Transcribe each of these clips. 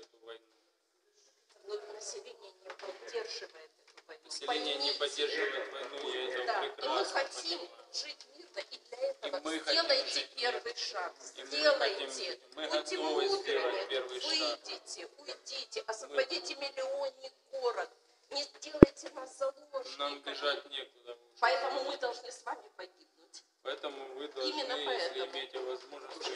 эту войну. Но население не поддерживает эту войну. Население не Поймите. поддерживает войну, я это Да, и мы прекрасно хотим понимаю. жить мирно, и для этого мы хотим сделайте жить первый шаг. И мы Сделайте. хотим- мы Будьте мудрыми. первый шаг. Выйдите, уйдите, освободите миллионник город. Не сделайте нас заложниками. Нам бежать некуда. Поэтому мы должны с вами погибнуть. Поэтому вы должны, Именно если поэтому. имеете возможность,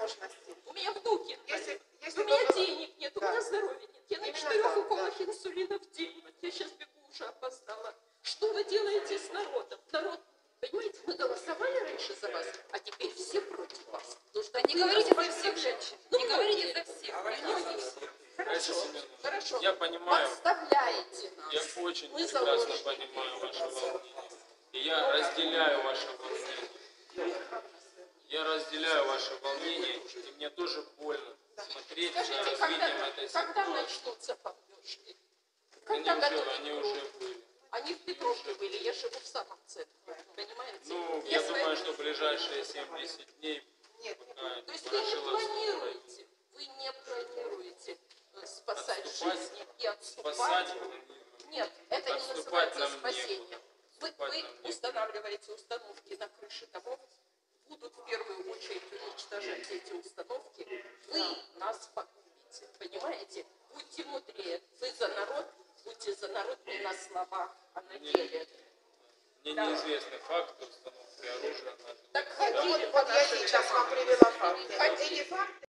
возможности. У меня внуки Если, если У меня бы- денег нет, у Да. меня здоровья нет. Я на Именно четырех так, уколах инсулина в день. Вот я сейчас бегу, уже опоздала. Что вы делаете с народом? Народ, понимаете, мы голосовали раньше за вас, а теперь все против вас. Потому что Не вы говорите за всех женщин. Ну, Не говорите за всех. Хорошо, хорошо. Я понимаю, Подставляете нас. я очень Мы прекрасно заложники. понимаю ваше волнение. И я разделяю ваше волнение. Я разделяю ваше волнение, и мне тоже больно смотреть на развитие когда, этой когда ситуации. начнутся бомбежки? Они Когда уже, готовят они уже были. Они в Петровке были, я живу в самом центре, понимаете? Ну, я Если- думаю, что ближайшие 7-10 дней Нет, пока То есть вы не планируете, вы не планируете э, спасать Отступать? жизни и отступать. спасать Нет, это не называется спасением. Вы, вы устанавливаете установки на крыше домов, будут в первую очередь уничтожать эти установки. Вы нас погубите, понимаете? Будьте мудрее. Вы за народ, будьте за народ не на словах, а на деле. Мне Да. неизвестны факты установки оружия на Так ходили вот, я сейчас вам привела факты. Ходили. Эти факты